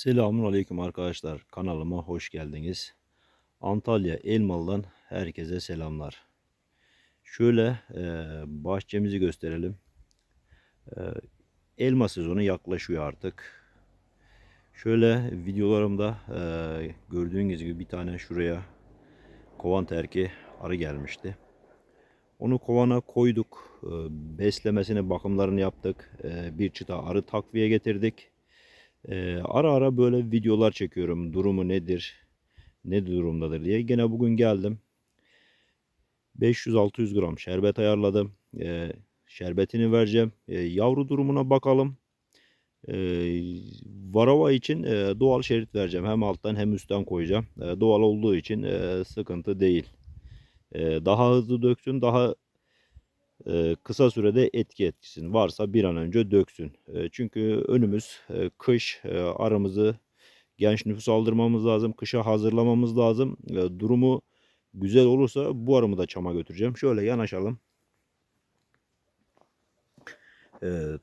Selamun Aleyküm arkadaşlar. Kanalıma hoş geldiniz. Antalya Elmalı'dan herkese selamlar. Şöyle e, bahçemizi gösterelim. E, elma sezonu yaklaşıyor artık. Şöyle videolarımda e, gördüğünüz gibi bir tane şuraya kovan terki arı gelmişti. Onu kovana koyduk. E, beslemesini, bakımlarını yaptık. E, bir çıta arı takviye getirdik. Ee, ara ara böyle videolar çekiyorum. Durumu nedir? Ne durumdadır diye. Gene bugün geldim. 500-600 gram şerbet ayarladım. Ee, şerbetini vereceğim. Ee, yavru durumuna bakalım. Ee, varava için e, doğal şerit vereceğim. Hem alttan hem üstten koyacağım. E, doğal olduğu için e, sıkıntı değil. E, daha hızlı döksün, daha kısa sürede etki etkisin. Varsa bir an önce döksün. Çünkü önümüz kış aramızı genç nüfus aldırmamız lazım. Kışa hazırlamamız lazım. Durumu güzel olursa bu arımı da çama götüreceğim. Şöyle yanaşalım.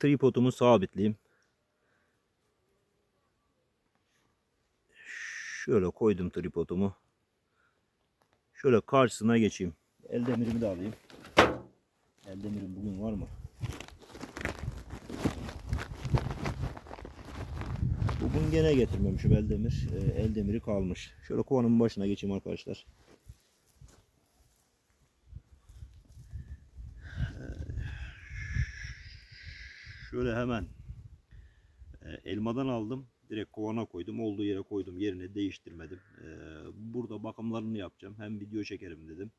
Tripodumu sabitleyeyim. Şöyle koydum tripodumu. Şöyle karşısına geçeyim. El demirimi de alayım. Eldemirim bugün var mı? Bugün gene getirmemişim eldemir. E, eldemiri kalmış. Şöyle kovanın başına geçeyim arkadaşlar. Ee, Şöyle hemen e, elmadan aldım. Direkt kovana koydum. Olduğu yere koydum. Yerini değiştirmedim. Ee, Burada bakımlarını yapacağım. Hem video çekerim dedim.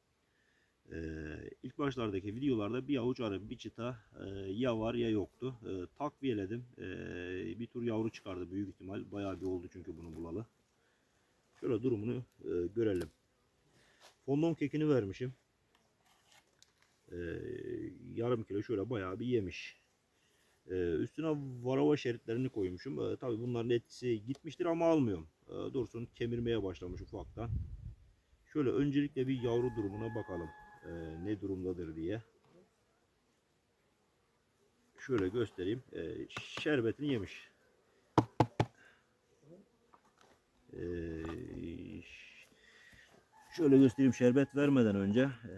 Ee, ilk başlardaki videolarda bir avuç arı bir çıta e, ya var ya yoktu. E, takviyeledim. E, bir tur yavru çıkardı büyük ihtimal. Bayağı bir oldu çünkü bunu bulalı. Şöyle durumunu e, görelim. Fondom kekini vermişim. E, yarım kilo şöyle bayağı bir yemiş. E, üstüne varava şeritlerini koymuşum. E, tabii bunların etkisi gitmiştir ama almıyorum. E, dursun kemirmeye başlamış ufaktan. Şöyle öncelikle bir yavru durumuna bakalım e, ne durumdadır diye. Şöyle göstereyim. E, şerbetini yemiş. E, şöyle göstereyim şerbet vermeden önce e,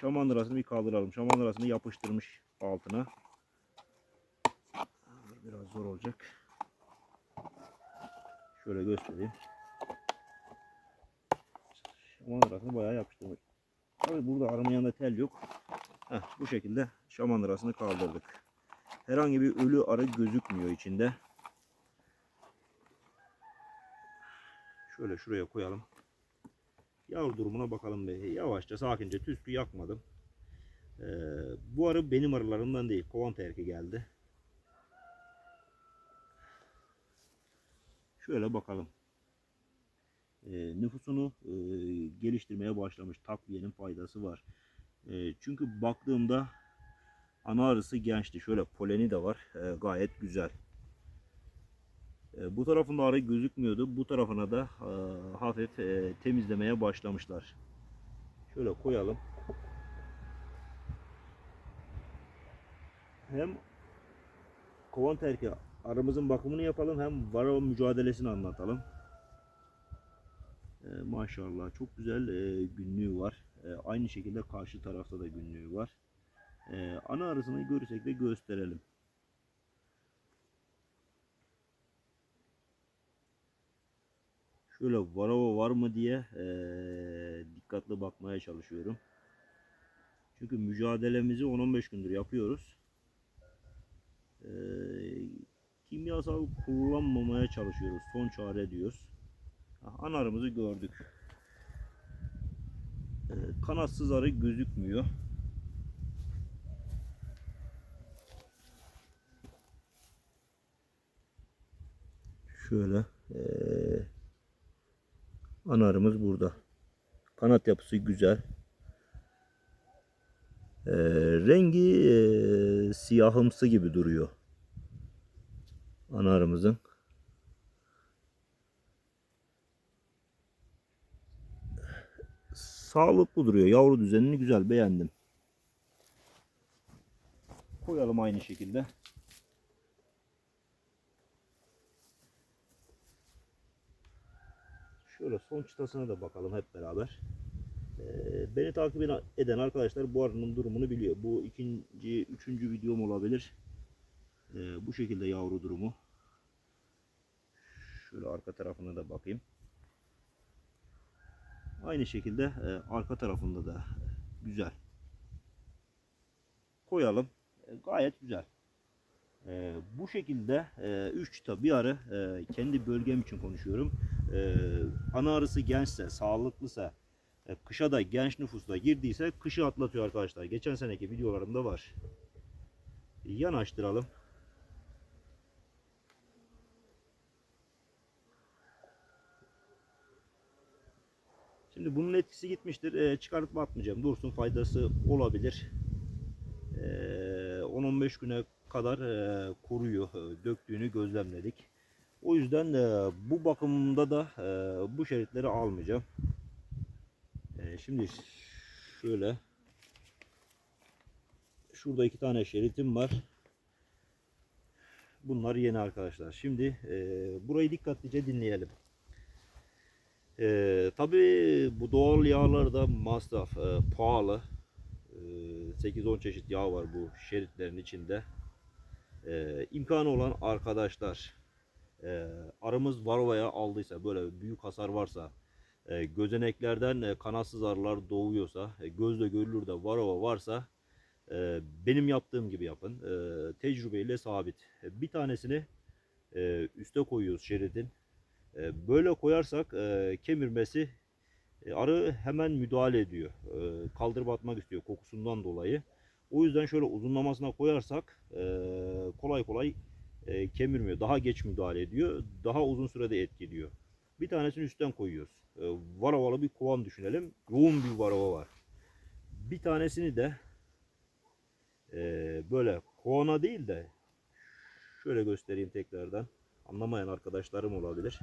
şamandırasını bir kaldıralım. Şamandırasını yapıştırmış altına. Biraz zor olacak. Şöyle göstereyim. Şamandırasını bayağı yapıştırmış. Tabii burada arının yanında tel yok. Heh, bu şekilde şamandırasını kaldırdık. Herhangi bir ölü arı gözükmüyor içinde. Şöyle şuraya koyalım. Yavru durumuna bakalım be. Yavaşça sakince tüskü yakmadım. Ee, bu arı benim arılarımdan değil. Kovan terki geldi. Şöyle bakalım e, nüfusunu e, geliştirmeye başlamış. Takviyenin faydası var. E, çünkü baktığımda ana arısı gençti. Şöyle poleni de var. E, gayet güzel. E, bu tarafında arı gözükmüyordu. Bu tarafına da e, hafif e, temizlemeye başlamışlar. Şöyle koyalım. Hem kovan terki arımızın bakımını yapalım hem varroa mücadelesini anlatalım. Ee, maşallah çok güzel e, günlüğü var. E, aynı şekilde karşı tarafta da günlüğü var. E, ana arısını görürsek de gösterelim. Şöyle varava var mı diye e, dikkatli bakmaya çalışıyorum. Çünkü mücadelemizi 10-15 gündür yapıyoruz. E, kimyasal kullanmamaya çalışıyoruz. Son çare diyoruz. Anarımızı gördük. Ee, kanatsız arı gözükmüyor. Şöyle ee, anarımız burada. Kanat yapısı güzel. Ee, rengi siyahımsı gibi duruyor. Anarımızın. Sağlıklı duruyor. Yavru düzenini güzel beğendim. Koyalım aynı şekilde. Şöyle son çıtasına da bakalım hep beraber. Ee, beni takip eden arkadaşlar bu arının durumunu biliyor. Bu ikinci, üçüncü videom olabilir. Ee, bu şekilde yavru durumu. Şöyle arka tarafına da bakayım. Aynı şekilde e, arka tarafında da güzel. Koyalım. E, gayet güzel. E, bu şekilde 3 çıta bir arı e, kendi bölgem için konuşuyorum. E, ana arısı gençse, sağlıklısa, e, kışa da genç nüfusla girdiyse kışı atlatıyor arkadaşlar. Geçen seneki videolarımda var. Yanaştıralım. Şimdi bunun etkisi gitmiştir. E, çıkartıp atmayacağım. Dursun faydası olabilir. E, 10-15 güne kadar e, koruyor. E, döktüğünü gözlemledik. O yüzden e, bu bakımda da e, bu şeritleri almayacağım. E, şimdi şöyle şurada iki tane şeritim var. Bunlar yeni arkadaşlar. Şimdi e, burayı dikkatlice dinleyelim. Ee, tabii bu doğal yağlar da masraf, e, pahalı. Ee, 8-10 çeşit yağ var bu şeritlerin içinde. Ee, imkanı olan arkadaşlar e, arımız varovaya aldıysa böyle büyük hasar varsa e, gözeneklerden e, kanatsız arılar doğuyorsa e, gözle görülür de varova varsa e, benim yaptığım gibi yapın. E, tecrübeyle sabit. E, bir tanesini e, üste koyuyoruz şeridin. Böyle koyarsak kemirmesi arı hemen müdahale ediyor. E, Kaldırıp atmak istiyor kokusundan dolayı. O yüzden şöyle uzunlamasına koyarsak kolay kolay kemirmiyor. Daha geç müdahale ediyor. Daha uzun sürede etkiliyor. Bir tanesini üstten koyuyoruz. E, Varavalı bir kovan düşünelim. Yoğun bir varava var. Bir tanesini de böyle kovana değil de şöyle göstereyim tekrardan. Anlamayan arkadaşlarım olabilir.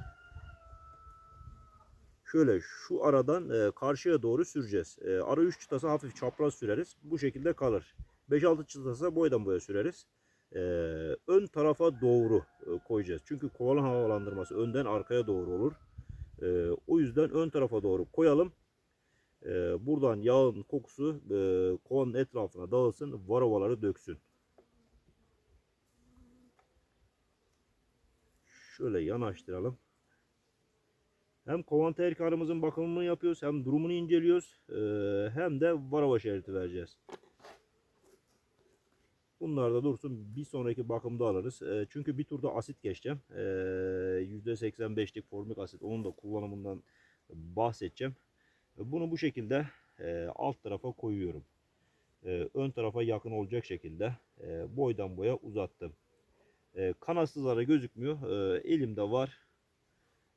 Şöyle şu aradan e, karşıya doğru süreceğiz. E, ara 3 çıtası hafif çapraz süreriz. Bu şekilde kalır. 5-6 çıtası boydan boya süreriz. E, ön tarafa doğru e, koyacağız. Çünkü kovalı havalandırması önden arkaya doğru olur. E, o yüzden ön tarafa doğru koyalım. E, buradan yağın kokusu e, kovanın etrafına dağılsın. Varovaları döksün. Şöyle yanaştıralım. Hem kovan terkarımızın bakımını yapıyoruz, hem durumunu inceliyoruz, eee, hem de varava şeriti vereceğiz. Bunlar da dursun bir sonraki bakımda alırız. Eee, çünkü bir turda asit geçeceğim. Eee, %85'lik formik asit onun da kullanımından bahsedeceğim. Bunu bu şekilde alt tarafa koyuyorum. Ön tarafa yakın olacak şekilde boydan boya uzattım. Eee kanatsızlara gözükmüyor. Eee, elimde var.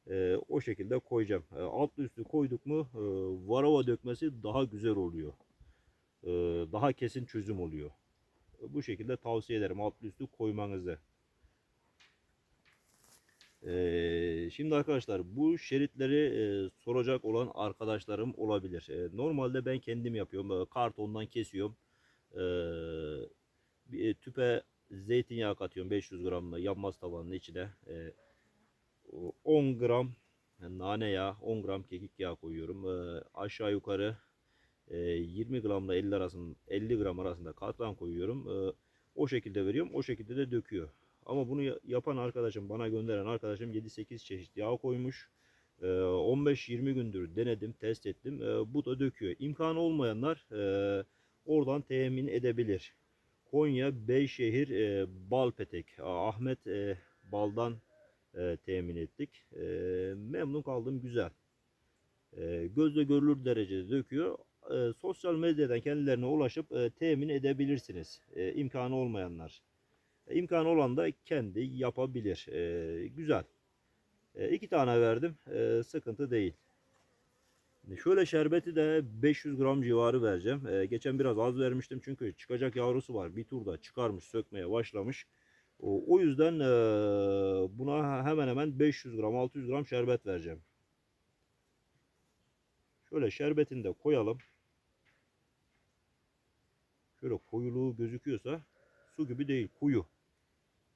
Eee, o şekilde koyacağım. Eee, altlı üstü koyduk mu eee, varava dökmesi daha güzel oluyor. Eee, daha kesin çözüm oluyor. Bu şekilde tavsiye ederim altlı üstü koymanızı. Eee, şimdi arkadaşlar bu şeritleri eee, soracak olan arkadaşlarım olabilir. Eee, normalde ben kendim yapıyorum. Eee, kartondan kesiyorum. E, tüpe zeytinyağı katıyorum 500 gramla yanmaz tavanın içine. Eee, o 10 gram nane yağı, 10 gram kekik yağı koyuyorum. Eee, aşağı yukarı eee, 20 gramla 50 arasında 50 gram arasında katran koyuyorum. Eee, o şekilde veriyorum. O şekilde de döküyor. Ama bunu ya- yapan arkadaşım, bana gönderen arkadaşım 7-8 çeşit yağ koymuş. Eee, 15-20 gündür denedim, test ettim. Bu da döküyor. İmkanı olmayanlar eee, oradan temin edebilir. Konya Beyşehir e, Balpetek. Ahmet e, Bal'dan e, temin ettik. E, memnun kaldım güzel. E, gözle görülür derecede döküyor. E, sosyal medyadan kendilerine ulaşıp e, temin edebilirsiniz. E, imkanı olmayanlar. E, imkanı olan da kendi yapabilir. E, güzel. E, iki tane verdim. E, sıkıntı değil. Şimdi Şöyle şerbeti de 500 gram civarı vereceğim. Ee, geçen biraz az vermiştim çünkü çıkacak yavrusu var. Bir turda çıkarmış, sökmeye başlamış. O, o yüzden eee, buna hemen hemen 500 gram, 600 gram şerbet vereceğim. Şöyle şerbetini de koyalım. Şöyle koyuluğu gözüküyorsa su gibi değil, kuyu.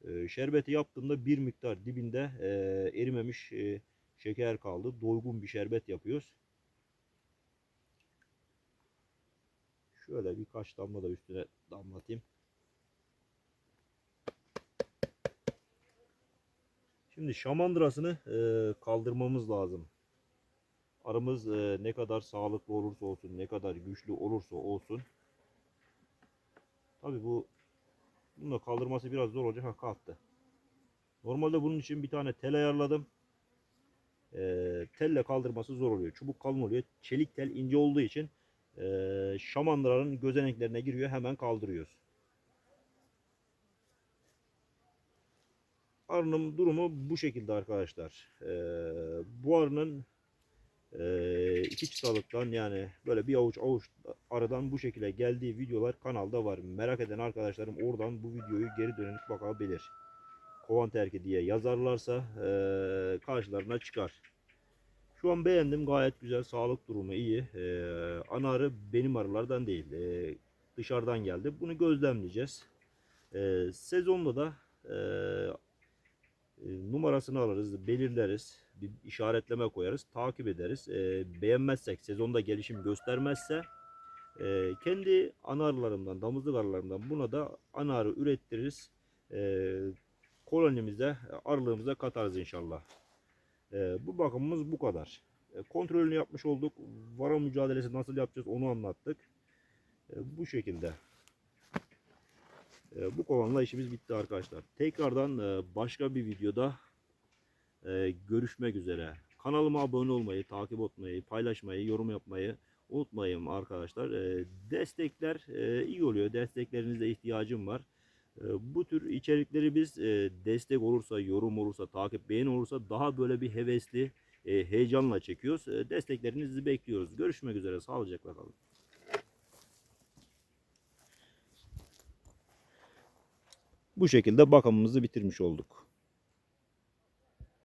Ee, şerbeti yaptığımda bir miktar dibinde eee, erimemiş eee, Şeker kaldı. Doygun bir şerbet yapıyoruz. Şöyle birkaç damla da üstüne damlatayım. Şimdi şamandırasını e, kaldırmamız lazım. Arımız e, ne kadar sağlıklı olursa olsun, ne kadar güçlü olursa olsun. Tabi bu bunun da kaldırması biraz zor olacak. Ha kalktı. Normalde bunun için bir tane tel ayarladım. E, telle kaldırması zor oluyor. Çubuk kalın oluyor. Çelik tel ince olduğu için e, şamandıranın gözeneklerine giriyor. Hemen kaldırıyoruz. Arının durumu bu şekilde arkadaşlar. E, bu arının e, iki çıtalıktan yani böyle bir avuç avuç aradan bu şekilde geldiği videolar kanalda var. Merak eden arkadaşlarım oradan bu videoyu geri dönük bakabilir. Kovan terki diye yazarlarsa e, karşılarına çıkar. Şu an beğendim gayet güzel sağlık durumu iyi. E, ana arı benim arılardan değil e, dışarıdan geldi. Bunu gözlemleyeceğiz. E, sezonda da e, e, numarasını alırız, belirleriz, bir işaretleme koyarız, takip ederiz. E, beğenmezsek, sezonda gelişim göstermezse e, kendi ana arılarımdan, damızlık arılarımdan buna da ana arı ürettiririz. E, kolonimize, arılığımıza katarız inşallah. E, bu bakımımız bu kadar. E, kontrolünü yapmış olduk. Vara mücadelesi nasıl yapacağız onu anlattık. E, bu şekilde. E, bu kovanla işimiz bitti arkadaşlar. Tekrardan e, başka bir videoda e, görüşmek üzere. Kanalıma abone olmayı, takip etmeyi, paylaşmayı, yorum yapmayı unutmayın arkadaşlar. Destekler e, iyi oluyor. Desteklerinize ihtiyacım var. Bu tür içerikleri biz destek olursa, yorum olursa, takip, beğeni olursa daha böyle bir hevesli, heyecanla çekiyoruz. Desteklerinizi bekliyoruz. Görüşmek üzere. Sağlıcakla kalın. Bu şekilde bakımımızı bitirmiş olduk.